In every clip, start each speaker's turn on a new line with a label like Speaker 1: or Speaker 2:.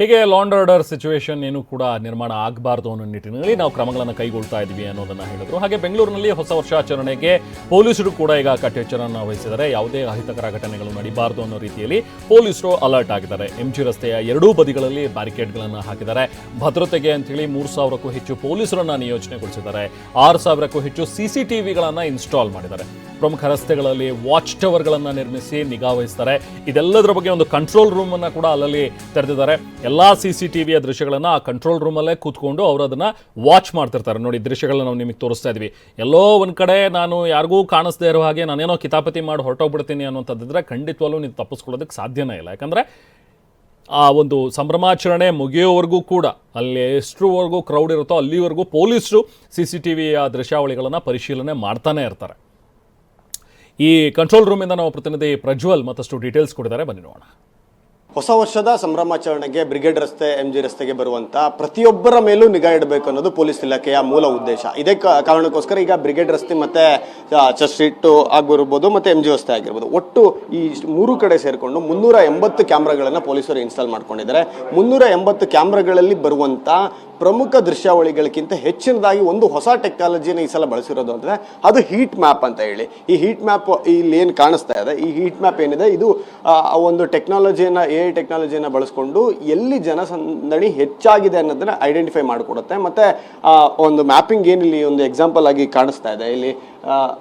Speaker 1: ಹೀಗೆ ಲಾಂಡ್ order situation ಏನು ಕೂಡ ನಿರ್ಮಾಣ ಆಗಬಾರ್ದು ಅನ್ನೋ ನಿಟ್ಟಿನಲ್ಲಿ ನಾವು ಕ್ರಮಗಳನ್ನು ಕೈಗೊಳ್ತಾ ಇದ್ವಿ ಅನ್ನೋದನ್ನು ಹೇಳಿದ್ರು. ಹಾಗೆ ಬೆಂಗಳೂರಿನಲ್ಲಿ ಹೊಸ ವರ್ಷಾಚರಣೆಗೆ ಪೊಲೀಸರು ಕೂಡ ಈಗ ಕಟ್ಟೆಚ್ಚರನ್ನು ವಹಿಸಿದ್ದಾರೆ. ಯಾವುದೇ ಅಹಿತಕರ ಘಟನೆಗಳು ನಡೀಬಾರ್ದು ಅನ್ನೋ ರೀತಿಯಲ್ಲಿ ಪೊಲೀಸರು ಅಲರ್ಟ್ ಆಗಿದ್ದಾರೆ. ಎಂಜಿ ರಸ್ತೆಯ ಎರಡೂ ಬದಿಗಳಲ್ಲಿ ಬ್ಯಾರಿಕೇಡ್ಗಳನ್ನು ಹಾಕಿದ್ದಾರೆ. ಭದ್ರತೆಗೆ ಅಂತೇಳಿ ಮೂರು ಸಾವಿರಕ್ಕೂ ಹೆಚ್ಚು ಪೊಲೀಸರನ್ನು ನಿಯೋಜನೆಗೊಳಿಸಿದ್ದಾರೆ. ಆರು ಸಾವಿರಕ್ಕೂ ಹೆಚ್ಚು ಸಿ ಸಿ ಟಿ ವಿಗಳನ್ನು ಇನ್ಸ್ಟಾಲ್ ಮಾಡಿದ್ದಾರೆ. ಪ್ರಮುಖ ರಸ್ತೆಗಳಲ್ಲಿ ವಾಚ್ ಟವರ್ಗಳನ್ನು ನಿರ್ಮಿಸಿ ನಿಗಾ ವಹಿಸ್ತಾರೆ. ಇದೆಲ್ಲದರ ಬಗ್ಗೆ ಒಂದು ಕಂಟ್ರೋಲ್ ರೂಮನ್ನು ಕೂಡ ಅಲ್ಲಲ್ಲಿ ತೆರೆದಿದ್ದಾರೆ. ಎಲ್ಲಾ ಸಿ ಸಿ ಟಿ ವಿಯ ದೃಶ್ಯಗಳನ್ನು ಆ ಕಂಟ್ರೋಲ್ ರೂಮಲ್ಲೇ ಕೂತ್ಕೊಂಡು ಅವರು ಅದನ್ನ ವಾಚ್ ಮಾಡ್ತಿರ್ತಾರೆ. ನೋಡಿ, ದೃಶ್ಯಗಳನ್ನ ನಾವು ನಿಮಗೆ ತೋರಿಸ್ತಾ ಇದ್ವಿ. ಎಲ್ಲೋ ಒಂದು ಕಡೆ ನಾನು ಯಾರಿಗೂ ಕಾಣಿಸ್ದೇ ಇರೋ ಹಾಗೆ ನಾನೇನೋ ಕಿತಾಪತಿ ಮಾಡಿ ಹೊರಟೋಗ್ಬಿಡ್ತೀನಿ ಅನ್ನೋಂಥದ್ದಿದ್ರೆ ಖಂಡಿತವಾಗ್ಲೂ ನೀವು ತಪ್ಪಿಸ್ಕೊಳ್ಳೋದಕ್ಕೆ ಸಾಧ್ಯನೇ ಇಲ್ಲ. ಯಾಕಂದ್ರೆ ಆ ಒಂದು ಸಂಭ್ರಮಾಚರಣೆ ಮುಗಿಯೋವರೆಗೂ ಕೂಡ ಅಲ್ಲಿ ಎಷ್ಟರವರೆಗೂ ಕ್ರೌಡ್ ಇರುತ್ತೋ ಅಲ್ಲಿವರೆಗೂ ಪೊಲೀಸರು ಸಿ ಸಿ ಟಿ ವಿಯ ದೃಶ್ಯಾವಳಿಗಳನ್ನು ಪರಿಶೀಲನೆ ಮಾಡ್ತಾನೆ ಇರ್ತಾರೆ. ಈ ಕಂಟ್ರೋಲ್ ರೂಮಿಂದ ನಾವು ಪ್ರತಿನಿಧಿ ಪ್ರಜ್ವಲ್ ಮತ್ತಷ್ಟು ಡೀಟೇಲ್ಸ್ ಕೊಡಿದ್ದಾರೆ ಬನ್ನಿ ನೋಡೋಣ.
Speaker 2: ಹೊಸ ವರ್ಷದ ಸಂಭ್ರಮಾಚರಣೆಗೆ ಬ್ರಿಗೇಡ್ ರಸ್ತೆ ಎಂ ಜಿ ರಸ್ತೆಗೆ ಬರುವಂತ ಪ್ರತಿಯೊಬ್ಬರ ಮೇಲೂ ನಿಗಾ ಇಡಬೇಕು ಅನ್ನೋದು ಪೊಲೀಸ್ ಇಲಾಖೆಯ ಮೂಲ ಉದ್ದೇಶ. ಇದೇ ಕಾರಣಕ್ಕೋಸ್ಕರ ಈಗ ಬ್ರಿಗೇಡ್ ರಸ್ತೆ ಮತ್ತೆ ಚರ್ಚ್ ಸ್ಟ್ರೀಟ್ ಆಗಿರ್ಬೋದು ಮತ್ತೆ ಎಂ ಜಿ ರಸ್ತೆ ಆಗಿರ್ಬೋದು. ಒಟ್ಟು ಈ ಮೂರು ಕಡೆ ಸೇರಿಕೊಂಡು ಮುನ್ನೂರ ಎಂಬತ್ತು ಕ್ಯಾಮ್ರಾಗಳನ್ನು ಪೊಲೀಸರು ಇನ್ಸ್ಟಾಲ್ ಮಾಡ್ಕೊಂಡಿದ್ದಾರೆ. ಮುನ್ನೂರ ಎಂಬತ್ತು ಕ್ಯಾಮ್ರಾಗಳಲ್ಲಿ ಬರುವಂತ ಪ್ರಮುಖ ದೃಶ್ಯಾವಳಿಗಳಿಗಿಂತ ಹೆಚ್ಚಿನದಾಗಿ ಒಂದು ಹೊಸ ಟೆಕ್ನಾಲಜಿನ ಈ ಸಲ ಬಳಸಿರೋದು ಅಂದರೆ ಅದು ಹೀಟ್ ಮ್ಯಾಪ್ ಅಂತ ಹೇಳಿ. ಈ ಹೀಟ್ ಮ್ಯಾಪ್ ಇಲ್ಲಿ ಏನು ಕಾಣಿಸ್ತಾ ಇದೆ? ಈ ಹೀಟ್ ಮ್ಯಾಪ್ ಏನಿದೆ? ಇದು ಒಂದು ಟೆಕ್ನಾಲಜಿಯನ್ನ ಎ ಐ ಟೆಕ್ನಾಲಜಿಯನ್ನು ಬಳಸ್ಕೊಂಡು ಎಲ್ಲಿ ಜನಸಂದಣಿ ಹೆಚ್ಚಾಗಿದೆ ಅನ್ನೋದನ್ನ ಐಡೆಂಟಿಫೈ ಮಾಡಿಕೊಡುತ್ತೆ. ಮತ್ತೆ ಒಂದು ಮ್ಯಾಪಿಂಗ್ ಏನಿಲ್ಲಿ ಒಂದು ಎಕ್ಸಾಂಪಲ್ ಆಗಿ ಕಾಣಿಸ್ತಾ ಇದೆ. ಇಲ್ಲಿ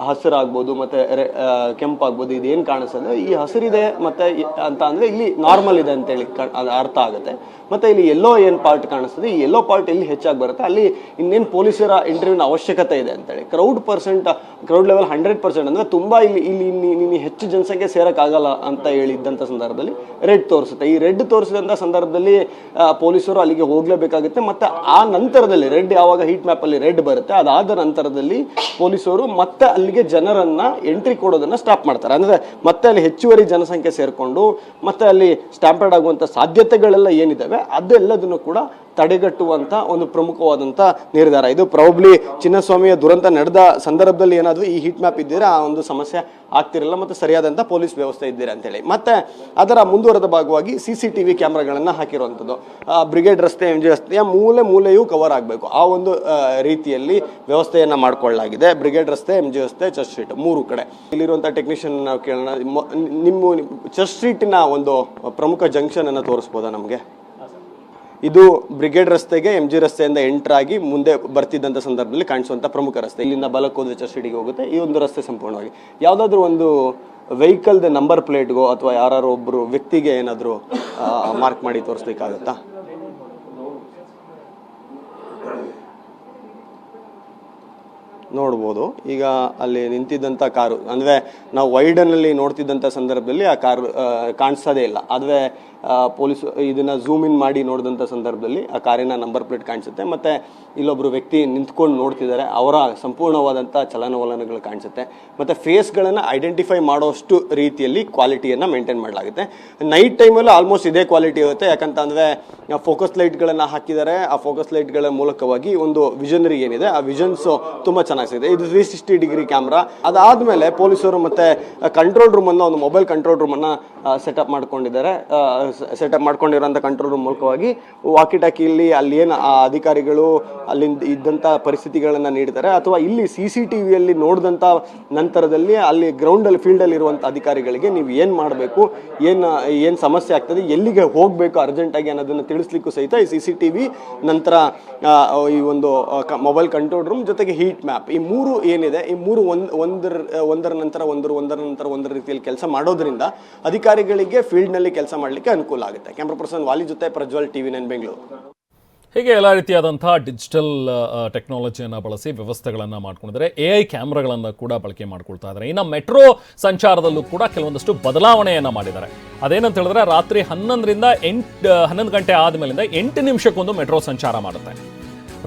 Speaker 2: ಹಸಿರಾಗ್ಬೋದು ಮತ್ತೆ ರೆ- ಕೆಂಪಾಗ್ಬೋದು, ಇದೇನು ಕಾಣಿಸ್ತದೆ ಈ ಹಸಿರಿದೆ ಮತ್ತೆ ಅಂತ ಅಂದ್ರೆ ಇಲ್ಲಿ ನಾರ್ಮಲ್ ಇದೆ ಅಂತೇಳಿ ಕ- ಅದು ಅರ್ಥ ಆಗುತ್ತೆ. ಮತ್ತೆ ಇಲ್ಲಿ ಎಲ್ಲೋ ಏನು ಪಾರ್ಟ್ ಕಾಣಿಸ್ತದೆ ಈ ಎಲ್ಲೋ ಪಾರ್ಟ್ ಇಲ್ಲಿ ಹೆಚ್ಚಾಗಿ ಬರುತ್ತೆ? ಅಲ್ಲಿ ಇನ್ನೇನು ಪೊಲೀಸರ ಇಂಟರ್ವ್ಯೂನ ಅವಶ್ಯಕತೆ ಇದೆ ಅಂತೇಳಿ crowd percent crowd level hundred percent ಅಂದ್ರೆ ತುಂಬಾ ಇಲ್ಲಿ ಇಲ್ಲಿ ನೀನು ಹೆಚ್ಚು ಜನಸಂಖ್ಯೆ ಸೇರಕ್ಕಾಗಲ್ಲ ಅಂತ ಹೇಳಿದ್ದಂಥ ಸಂದರ್ಭದಲ್ಲಿ ರೆಡ್ ತೋರಿಸುತ್ತೆ. ಈ ರೆಡ್ ತೋರಿಸಿದಂಥ ಸಂದರ್ಭದಲ್ಲಿ ಪೊಲೀಸರು ಅಲ್ಲಿಗೆ ಹೋಗಲೇಬೇಕಾಗುತ್ತೆ. ಮತ್ತೆ ಆ ನಂತರದಲ್ಲಿ ರೆಡ್ ಯಾವಾಗ ಹೀಟ್ ಮ್ಯಾಪ್ ಅಲ್ಲಿ ರೆಡ್ ಬರುತ್ತೆ, ಅದಾದ ನಂತರದಲ್ಲಿ ಪೊಲೀಸರು ಮತ್ತೆ ಅಲ್ಲಿಗೆ ಜನರನ್ನ ಎಂಟ್ರಿ ಕೊಡೋದನ್ನ ಸ್ಟಾಪ್ ಮಾಡ್ತಾರೆ. ಅಂದ್ರೆ ಮತ್ತೆ ಅಲ್ಲಿ ಹೆಚ್ಚುವರಿ ಜನಸಂಖ್ಯೆ ಸೇರ್ಕೊಂಡು, ಮತ್ತೆ ಅಲ್ಲಿ ಸ್ಟ್ಯಾಂಪರ್ಡ್ ಆಗುವಂತ ಸಾಧ್ಯತೆಗಳೆಲ್ಲ ಏನಿದಾವೆ, ಅದೆಲ್ಲದನ್ನು ಕೂಡ ತಡೆಗಟ್ಟುವಂತ ಒಂದು ಪ್ರಮುಖವಾದಂತ ನಿರ್ಧಾರ. ಇದು ಪ್ರಾಬಬ್ಲಿ ಚಿನ್ನಸ್ವಾಮಿಯ ದುರಂತ ನಡೆದ ಸಂದರ್ಭದಲ್ಲಿ ಏನಾದರೂ ಈ ಹೀಟ್ ಮ್ಯಾಪ್ ಇದ್ದೀರಾ? ಆ ಒಂದು ಸಮಸ್ಯೆ ಆಗ್ತಿರಲ್ಲ ಮತ್ತು ಸರಿಯಾದಂತ ಪೊಲೀಸ್ ವ್ಯವಸ್ಥೆ ಇದ್ದೀರಾ ಅಂತೇಳಿ. ಮತ್ತೆ ಅದರ ಮುಂದುವರೆದ ಭಾಗವಾಗಿ ಸಿ ಸಿ ಟಿ ವಿ ಕ್ಯಾಮ್ರಾಗಳನ್ನ ಹಾಕಿರುವಂಥದ್ದು ಬ್ರಿಗೇಡ್ ರಸ್ತೆ ಎಂ ಜಿ ರಸ್ತೆಯ ಮೂಲೆ ಮೂಲೆಯೂ ಕವರ್ ಆಗಬೇಕು. ಆ ಒಂದು ರೀತಿಯಲ್ಲಿ ವ್ಯವಸ್ಥೆಯನ್ನು ಮಾಡಿಕೊಳ್ಳಲಾಗಿದೆ. ಬ್ರಿಗೇಡ್ ರಸ್ತೆ ಎಂ ಜಿ ರಸ್ತೆ ಚರ್ಚ್ ಸ್ಟ್ರೀಟ್ ಮೂರು ಕಡೆ. ಇಲ್ಲಿರುವಂಥ ಟೆಕ್ನಿಷಿಯನ್ ನಾವು ಕೇಳೋಣ. ನಿಮ್ಮ ಚರ್ಚ್ ಸ್ಟ್ರೀಟಿನ ಒಂದು ಪ್ರಮುಖ ಜಂಕ್ಷನ್ ಅನ್ನ ತೋರಿಸ್ಬೋದಾ ನಮಗೆ? ಇದು ಬ್ರಿಗೇಡ್ ರಸ್ತೆಗೆ ಎಂ ಜಿ ರಸ್ತೆಯಿಂದ ಎಂಟರ್ ಆಗಿ ಮುಂದೆ ಬರ್ತಿದ್ದಂಥ ಸಂದರ್ಭದಲ್ಲಿ ಕಾಣಿಸುವಂಥ ಪ್ರಮುಖ ರಸ್ತೆ. ಇಲ್ಲಿಂದ ಬಲಕ್ಕೆ ಚರ್ಚಿಡಿಗೆ ಚರ್ಚ್ ಹೋಗುತ್ತೆ. ಈ ಒಂದು ರಸ್ತೆ ಸಂಪೂರ್ಣವಾಗಿ. ಯಾವುದಾದ್ರೂ ಒಂದು ವೆಹಿಕಲ್ದ ನಂಬರ್ ಪ್ಲೇಟ್ಗೋ ಅಥವಾ ಯಾರು ಒಬ್ಬರು ವ್ಯಕ್ತಿಗೆ ಏನಾದರೂ ಮಾರ್ಕ್ ಮಾಡಿ ತೋರಿಸ್ಲಿಕ್ಕಾಗತ್ತಾ? ನೋಡ್ಬೋದು. ಈಗ ಅಲ್ಲಿ ನಿಂತಿದ್ದಂಥ ಕಾರು, ಅಂದರೆ ನಾವು ವೈಡನಲ್ಲಿ ನೋಡ್ತಿದ್ದಂಥ ಸಂದರ್ಭದಲ್ಲಿ ಆ ಕಾರು ಕಾಣಿಸೋದೇ ಇಲ್ಲ. ಆದರೆ ಪೊಲೀಸ್ ಇದನ್ನ ಝೂಮ್ ಇನ್ ಮಾಡಿ ನೋಡಿದಂಥ ಸಂದರ್ಭದಲ್ಲಿ ಆ ಕಾರಿನ ನಂಬರ್ ಪ್ಲೇಟ್ ಕಾಣಿಸುತ್ತೆ. ಮತ್ತು ಇಲ್ಲೊಬ್ಬರು ವ್ಯಕ್ತಿ ನಿಂತ್ಕೊಂಡು ನೋಡ್ತಿದ್ದಾರೆ. ಅವರ ಸಂಪೂರ್ಣವಾದಂಥ ಚಲನವಲನಗಳು ಕಾಣಿಸುತ್ತೆ. ಮತ್ತು ಫೇಸ್ಗಳನ್ನು ಐಡೆಂಟಿಫೈ ಮಾಡೋಷ್ಟು ರೀತಿಯಲ್ಲಿ ಕ್ವಾಲಿಟಿಯನ್ನು ಮೇಂಟೈನ್ ಮಾಡಲಾಗುತ್ತೆ. ನೈಟ್ ಟೈಮಲ್ಲೂ ಆಲ್ಮೋಸ್ಟ್ ಇದೇ ಕ್ವಾಲಿಟಿ ಇರುತ್ತೆ. ಯಾಕಂತ ಅಂದರೆ ಫೋಕಸ್ ಲೈಟ್ಗಳನ್ನು ಹಾಕಿದ್ದಾರೆ. ಆ ಫೋಕಸ್ ಲೈಟ್ಗಳ ಮೂಲಕವಾಗಿ ಒಂದು ವಿಷನರಿ ಏನಿದೆ, ಆ ವಿಷನ್ಸು ತುಂಬ ಚೆನ್ನಾಗಿ ಸಿಗುತ್ತೆ ಇದು ತ್ರೀ ಸಿಕ್ಸ್ಟಿ ಡಿಗ್ರಿ ಕ್ಯಾಮ್ರಾ ಅದಾದಮೇಲೆ ಪೊಲೀಸರು ಮತ್ತು ಕಂಟ್ರೋಲ್ ರೂಮನ್ನು ಒಂದು ಮೊಬೈಲ್ ಕಂಟ್ರೋಲ್ ರೂಮನ್ನು ಸೆಟಪ್ ಮಾಡ್ಕೊಂಡಿದ್ದಾರೆ. ಸೆಟಪ್ ಮಾಡ್ಕೊಂಡಿರೋಂಥ ಕಂಟ್ರೋಲ್ ರೂಮ್ ಮೂಲಕವಾಗಿ ವಾಕಿ ಟಾಕಿಯಲ್ಲಿ ಅಲ್ಲಿ ಏನು, ಆ ಅಧಿಕಾರಿಗಳು ಅಲ್ಲಿಂದ ಇದ್ದಂಥ ಪರಿಸ್ಥಿತಿಗಳನ್ನು ನೀಡ್ತಾರೆ ಅಥವಾ ಇಲ್ಲಿ ಸಿ ಸಿ ಟಿ ವಿಯಲ್ಲಿ ನೋಡಿದಂಥ ನಂತರದಲ್ಲಿ ಅಲ್ಲಿ ಗ್ರೌಂಡಲ್ಲಿ ಫೀಲ್ಡಲ್ಲಿ ಇರುವಂಥ ಅಧಿಕಾರಿಗಳಿಗೆ ನೀವು ಏನು ಮಾಡಬೇಕು, ಏನು ಏನು ಸಮಸ್ಯೆ ಆಗ್ತದೆ, ಎಲ್ಲಿಗೆ ಹೋಗಬೇಕು ಅರ್ಜೆಂಟಾಗಿ ಅನ್ನೋದನ್ನು ತಿಳಿಸ್ಲಿಕ್ಕೂ ಸಹಿತ ಈ ಸಿ ಸಿ ಟಿ ವಿ ನಂತರ ಈ ಒಂದು ಮೊಬೈಲ್ ಕಂಟ್ರೋಲ್ ರೂಮ್ ಜೊತೆಗೆ ಹೀಟ್ ಮ್ಯಾಪ್ ಈ ಮೂರು ಏನಿದೆ, ಈ ಮೂರು ಒಂದು, ಒಂದರ ಒಂದರ ನಂತರ ಒಂದರ ಒಂದರ ನಂತರ ಒಂದರ ರೀತಿಯಲ್ಲಿ ಕೆಲಸ ಮಾಡೋದ್ರಿಂದ ಅಧಿಕಾರಿಗಳಿಗೆ ಫೀಲ್ಡ್ನಲ್ಲಿ ಕೆಲಸ ಮಾಡಲಿಕ್ಕೆ ಅನುಕೂಲ ಆಗುತ್ತೆ. ಕ್ಯಾಮ್ರಾ ಪರ್ಸನ್ ವಾಲಿ ಜೊತೆ ಪ್ರಜ್ವಲ್ ಟಿವಿ ನೈನ್ ಬೆಂಗಳೂರು
Speaker 1: ಹೀಗೆ ಎಲ್ಲ ರೀತಿಯಾದಂಥ ಡಿಜಿಟಲ್ ಟೆಕ್ನಾಲಜಿಯನ್ನು ಬಳಸಿ ವ್ಯವಸ್ಥೆಗಳನ್ನು ಮಾಡ್ಕೊಂಡಿದ್ದಾರೆ. ಎ ಐ ಕ್ಯಾಮ್ರಾಗಳನ್ನು ಕೂಡ ಬಳಕೆ ಮಾಡ್ಕೊಳ್ತಾ ಇದ್ದಾರೆ. ಇನ್ನು ಮೆಟ್ರೋ ಸಂಚಾರದಲ್ಲೂ ಕೂಡ ಕೆಲವೊಂದಷ್ಟು ಬದಲಾವಣೆಯನ್ನು ಮಾಡಿದ್ದಾರೆ. ಅದೇನಂತ ಹೇಳಿದ್ರೆ ರಾತ್ರಿ ಹನ್ನೊಂದರಿಂದ ಎಂಟು, ಹನ್ನೊಂದು ಗಂಟೆ ಆದಮೇಲಿಂದ ಎಂಟು ನಿಮಿಷಕ್ಕೊಂದು ಮೆಟ್ರೋ ಸಂಚಾರ ಮಾಡುತ್ತೆ.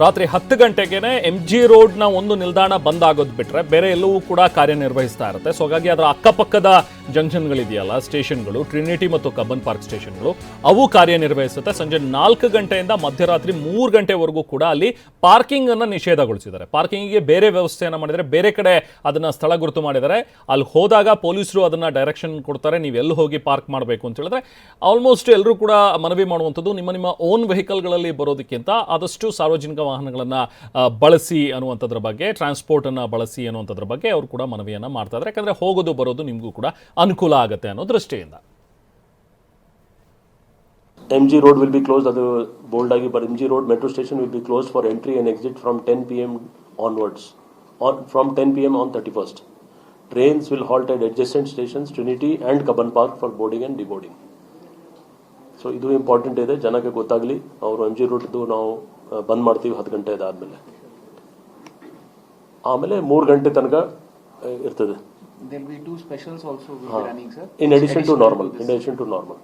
Speaker 1: ರಾತ್ರಿ ಹತ್ತು ಗಂಟೆಗೆನೆ ಎಂ ಜಿ ರೋಡ್ನ ಒಂದು ನಿಲ್ದಾಣ ಬಂದ್ ಆಗೋದು ಬಿಟ್ರೆ ಬೇರೆ ಎಲ್ಲವೂ ಕೂಡ ಕಾರ್ಯನಿರ್ವಹಿಸ್ತಾ ಇರುತ್ತೆ. ಸೊ ಹಾಗಾಗಿ ಅದರ ಅಕ್ಕಪಕ್ಕದ ಜಂಕ್ಷನ್ಗಳಿದೆಯಲ್ಲ, ಸ್ಟೇಷನ್ಗಳು ಟ್ರಿನಿಟಿ ಮತ್ತು ಕಬ್ಬನ್ ಪಾರ್ಕ್ ಸ್ಟೇಷನ್ಗಳು, ಅವು ಕಾರ್ಯನಿರ್ವಹಿಸುತ್ತೆ. ಸಂಜೆ ನಾಲ್ಕು ಗಂಟೆಯಿಂದ ಮಧ್ಯರಾತ್ರಿ ಮೂರು ಗಂಟೆವರೆಗೂ ಕೂಡ ಅಲ್ಲಿ ಪಾರ್ಕಿಂಗ್ ಅನ್ನ ನಿಷೇಧಗೊಳಿಸಿದ್ದಾರೆ. ಪಾರ್ಕಿಂಗ್ಗೆ ಬೇರೆ ವ್ಯವಸ್ಥೆಯನ್ನ ಮಾಡಿದರೆ ಬೇರೆ ಕಡೆ ಅದನ್ನ ಸ್ಥಳ ಗುರುತು ಮಾಡಿದರೆ ಅಲ್ಲಿ ಹೋದಾಗ ಪೊಲೀಸರು ಅದನ್ನ ಡೈರೆಕ್ಷನ್ ಕೊಡ್ತಾರೆ. ನೀವು ಎಲ್ಲಿ ಹೋಗಿ ಪಾರ್ಕ್ ಮಾಡಬೇಕು ಅಂತ ಹೇಳಿದ್ರೆ ಆಲ್ಮೋಸ್ಟ್ ಎಲ್ಲರೂ ಕೂಡ ಮನವಿ ಮಾಡುವಂಥದ್ದು ನಿಮ್ಮ ನಿಮ್ಮ ಓನ್ ವೆಹಿಕಲ್ಗಳಲ್ಲಿ ಬರೋದಕ್ಕಿಂತ ಆದಷ್ಟು ಸಾರ್ವಜನಿಕ ವಾಹನಗಳನ್ನು ಬಳಸಿ ಅನ್ನುವಂಥದ್ರ ಬಗ್ಗೆ ಟ್ರಾನ್ಸ್ಪೋರ್ಟ್ ಅನ್ನ ಬಳಸಿ ಅನ್ನುವಂಥದ್ರ ಬಗ್ಗೆ ಅವರು ಕೂಡ ಮನವಿಯನ್ನು ಮಾಡ್ತಾ ಇದ್ದಾರೆ ಯಾಕಂದರೆ ಹೋಗೋದು ಬರೋದು ನಿಮಗೂ ಕೂಡ ಅನುಕೂಲ ಆಗುತ್ತೆ ಅನ್ನೋ ದೃಷ್ಟಿಯಿಂದ.
Speaker 3: M G road will be close ಅದು ಬೋಲ್ಡ್ ಆಗಿ but MG Road metro station will be closed for entry and exit from 10 pm onwards, on, from 10 pm on 31st. Trains will halt at adjacent stations Trinity and Cubbon park for boarding and deboarding so ಇದು important ಇದೆ. ಜನಕ್ಕೆ ಗೊತ್ತಾಗಲಿ. ಅವರು M G ರೋಡ್ದು ನಾವು ಬಂದ್ ಮಾಡ್ತೀವಿ ಹತ್ತು ಗಂಟೆ ಇದಾದ್ಮೇಲೆ ಆಮೇಲೆ ಮೂರು ಗಂಟೆ ತನಕ ಇರ್ತದೆ. In addition to normal in addition to normal